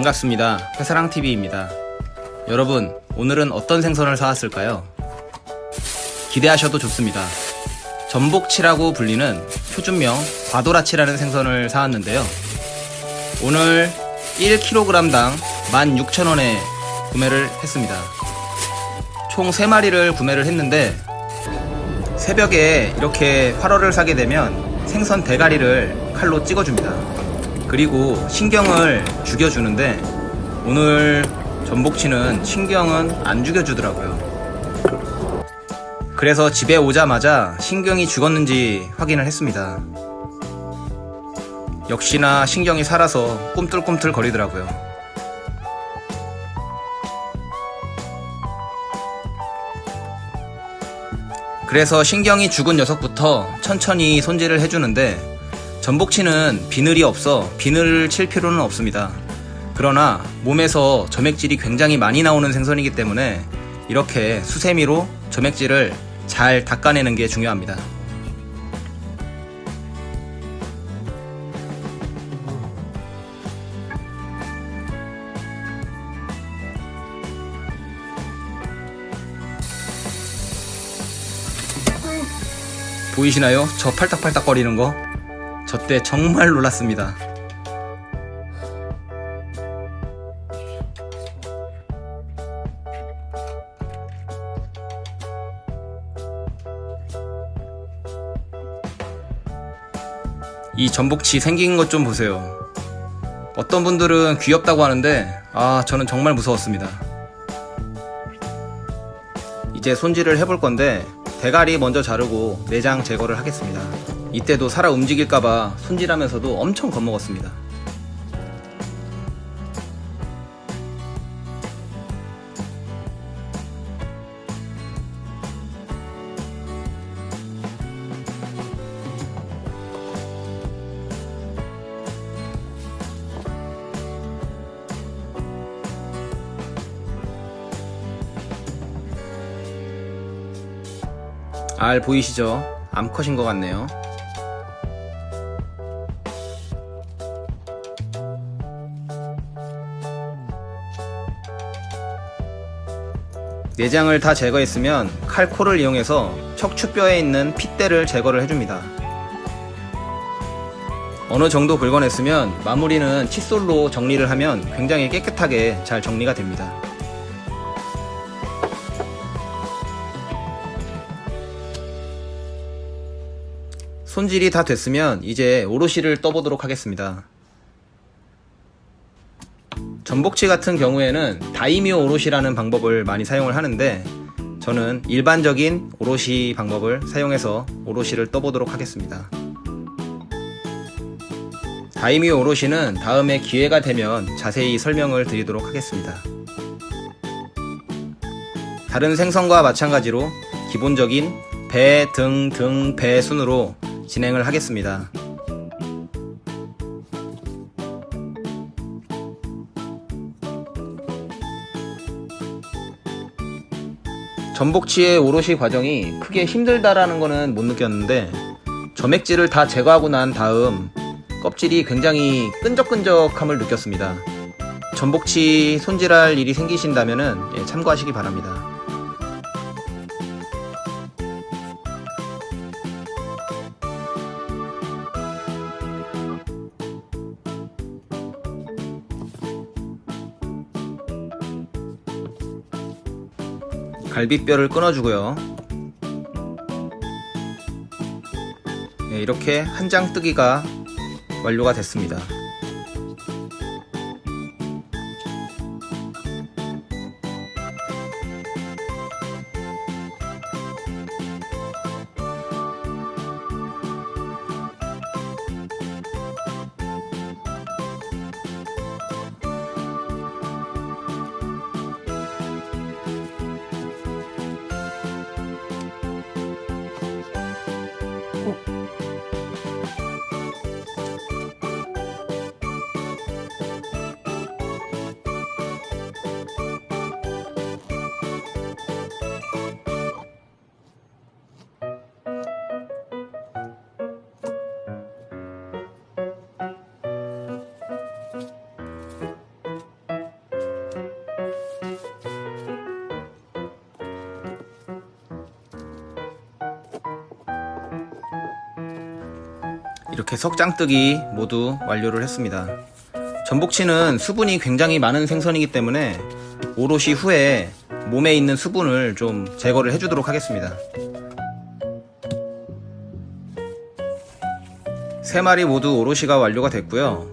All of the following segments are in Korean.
반갑습니다. 회사랑TV입니다. 여러분, 오늘은 어떤 생선을 사왔을까요? 기대하셔도 좋습니다. 전복치라고 불리는 표준명 과도라치라는 생선을 사왔는데요. 오늘 1kg당 16,000원에 구매를 했습니다. 총 3마리를 구매를 했는데 새벽에 이렇게 활어를 사게 되면 생선 대가리를 칼로 찍어줍니다. 그리고 신경을 죽여주는데 오늘 전복치는 신경은 안 죽여주더라고요. 그래서 집에 오자마자 신경이 죽었는지 확인을 했습니다. 역시나 신경이 살아서 꿈틀꿈틀 거리더라고요. 그래서 신경이 죽은 녀석부터 천천히 손질을 해주는데 전복치는 비늘이 없어 비늘을 칠 필요는 없습니다. 그러나 몸에서 점액질이 굉장히 많이 나오는 생선이기 때문에 이렇게 수세미로 점액질을 잘 닦아내는 게 중요합니다. 보이시나요? 저 팔딱팔딱 거리는 거? 저 때 정말 놀랐습니다. 이 전복치 생긴 것 좀 보세요. 어떤 분들은 귀엽다고 하는데, 아, 저는 정말 무서웠습니다. 이제 손질을 해볼 건데, 대가리 먼저 자르고 내장 제거를 하겠습니다. 이때도 살아 움직일까봐 손질하면서도 엄청 겁먹었습니다. 알 보이시죠? 암컷인 것 같네요. 내장을 다 제거했으면 칼코를 이용해서 척추뼈에 있는 핏대를 제거를 해줍니다. 어느 정도 긁어냈으면 마무리는 칫솔로 정리를 하면 굉장히 깨끗하게 잘 정리가 됩니다. 손질이 다 됐으면 이제 오롯이를 떠보도록 하겠습니다. 전복치 같은 경우에는 다이미오 오롯이라는 방법을 많이 사용을 하는데 저는 일반적인 오롯이 방법을 사용해서 오롯이를 떠보도록 하겠습니다. 다이미오 오롯이는 다음에 기회가 되면 자세히 설명을 드리도록 하겠습니다. 다른 생선과 마찬가지로 기본적인 배, 등, 등, 배 순으로 진행을 하겠습니다. 전복치의 오롯이 과정이 크게 힘들다라는 거는 못 느꼈는데 점액질을 다 제거하고 난 다음 껍질이 굉장히 끈적끈적함을 느꼈습니다. 전복치 손질할 일이 생기신다면 예, 참고하시기 바랍니다. 갈비뼈를 끊어주고요. 네, 이렇게 한 장 뜨기가 완료가 됐습니다. 이렇게 석장뜨기 모두 완료를 했습니다. 전복치는 수분이 굉장히 많은 생선이기 때문에 오롯이 후에 몸에 있는 수분을 좀 제거를 해주도록 하겠습니다. 세 마리 모두 오롯이가 완료가 됐고요.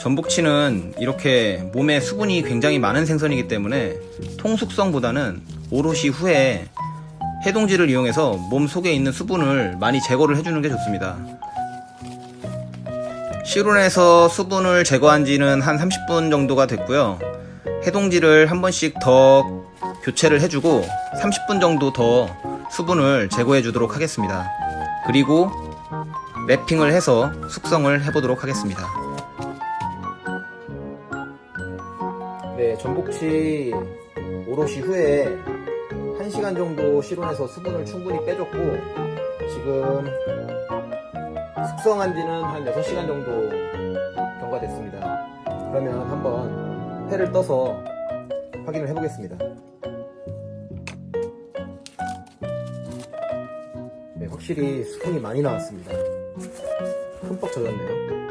전복치는 이렇게 몸에 수분이 굉장히 많은 생선이기 때문에 통숙성보다는 오롯이 후에 해동지를 이용해서 몸 속에 있는 수분을 많이 제거를 해주는 게 좋습니다. 실온에서 수분을 제거한 지는 한 30분 정도가 됐고요. 해동지를 한 번씩 더 교체를 해주고 30분 정도 더 수분을 제거해 주도록 하겠습니다. 그리고 랩핑을 해서 숙성을 해보도록 하겠습니다. 네, 전복치 오롯이 후에 1시간 정도 실온에서 수분을 충분히 빼줬고 지금 숙성한 지는 한 6시간 정도 경과됐습니다. 그러면 한번 회를 떠서 확인을 해보겠습니다. 네, 확실히 수분이 많이 나왔습니다. 흠뻑 젖었네요.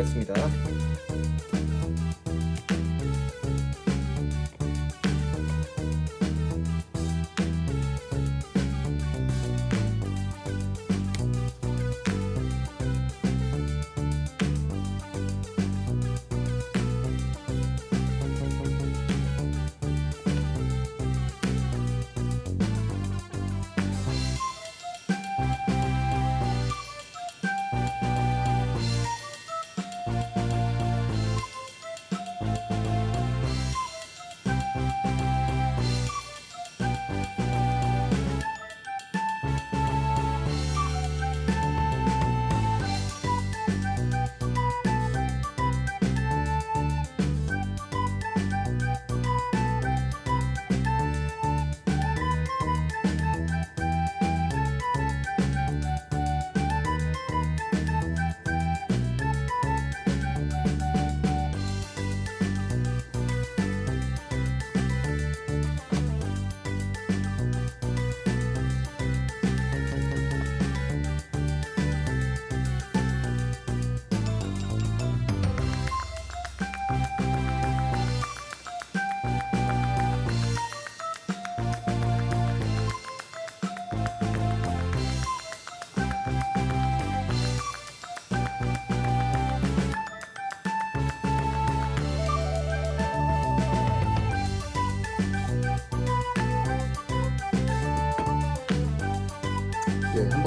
했습니다.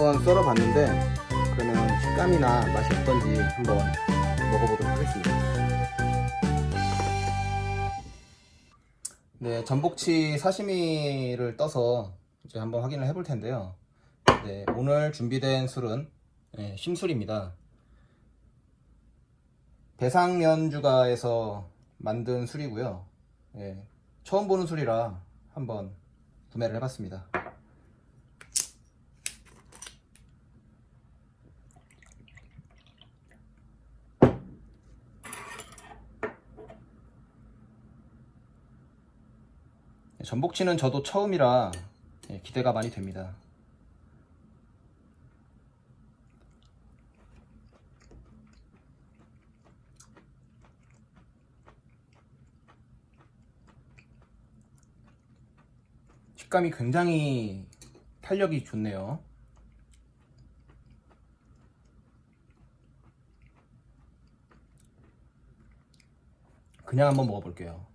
한번 썰어봤는데 그러면 식감이나 맛이 어떤지 한번 먹어보도록 하겠습니다. 네, 전복치 사시미를 떠서 이제 한번 확인을 해볼 텐데요. 네, 오늘 준비된 술은 네, 심술입니다. 배상면주가에서 만든 술이고요. 네, 처음 보는 술이라 한번 구매를 해봤습니다. 전복치는 저도 처음이라 예, 기대가 많이 됩니다. 식감이 굉장히 탄력이 좋네요. 그냥 한번 먹어볼게요.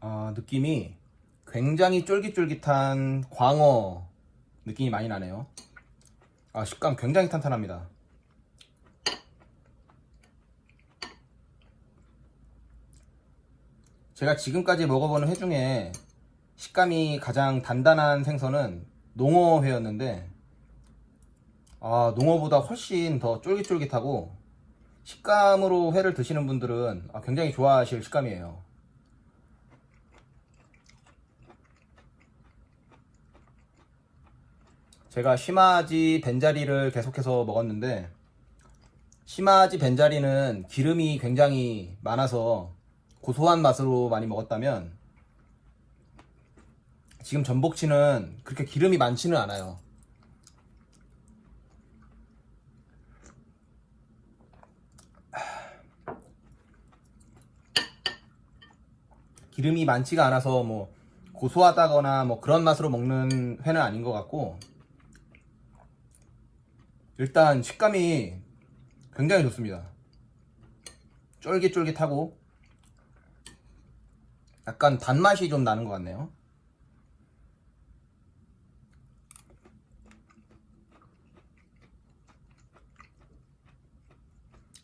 아, 느낌이 굉장히 쫄깃쫄깃한 광어 느낌이 많이 나네요. 아, 식감 굉장히 탄탄합니다. 제가 지금까지 먹어보는 회 중에 식감이 가장 단단한 생선은 농어회였는데, 아, 농어보다 훨씬 더 쫄깃쫄깃하고, 식감으로 회를 드시는 분들은 아, 굉장히 좋아하실 식감이에요. 제가 시마지 벤자리를 계속해서 먹었는데 시마지 벤자리는 기름이 굉장히 많아서 고소한 맛으로 많이 먹었다면 지금 전복치는 그렇게 기름이 많지는 않아요. 기름이 많지가 않아서 뭐 고소하다거나 뭐 그런 맛으로 먹는 회는 아닌 것 같고 일단 식감이 굉장히 좋습니다. 쫄깃쫄깃하고 약간 단맛이 좀 나는 것 같네요.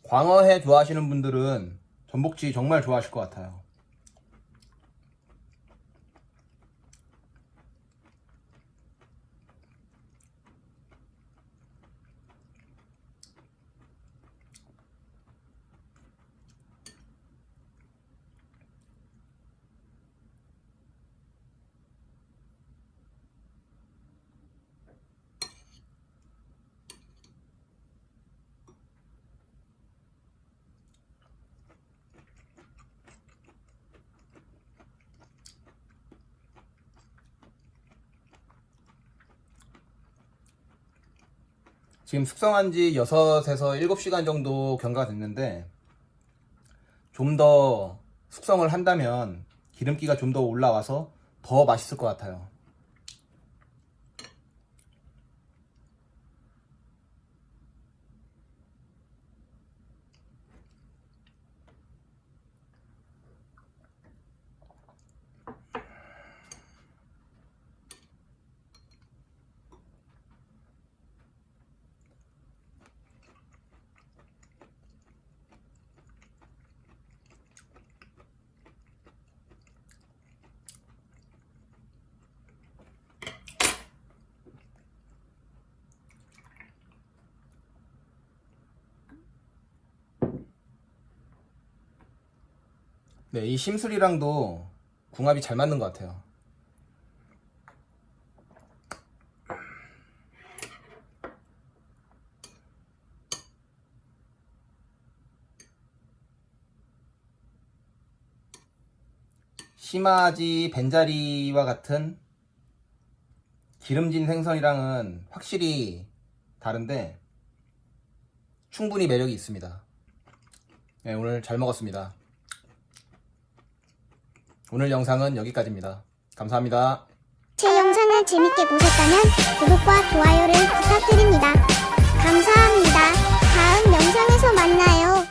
광어회 좋아하시는 분들은 전복치 정말 좋아하실 것 같아요. 지금 숙성한 지 6에서 7시간 정도 경과가 됐는데 좀 더 숙성을 한다면 기름기가 좀 더 올라와서 더 맛있을 것 같아요. 네, 이 심술이랑도 궁합이 잘 맞는 것 같아요. 시마지 벤자리와 같은 기름진 생선이랑은 확실히 다른데 충분히 매력이 있습니다. 네, 오늘 잘 먹었습니다. 오늘 영상은 여기까지입니다. 감사합니다. 제 영상을 재밌게 보셨다면 구독과 좋아요를 부탁드립니다. 감사합니다. 다음 영상에서 만나요.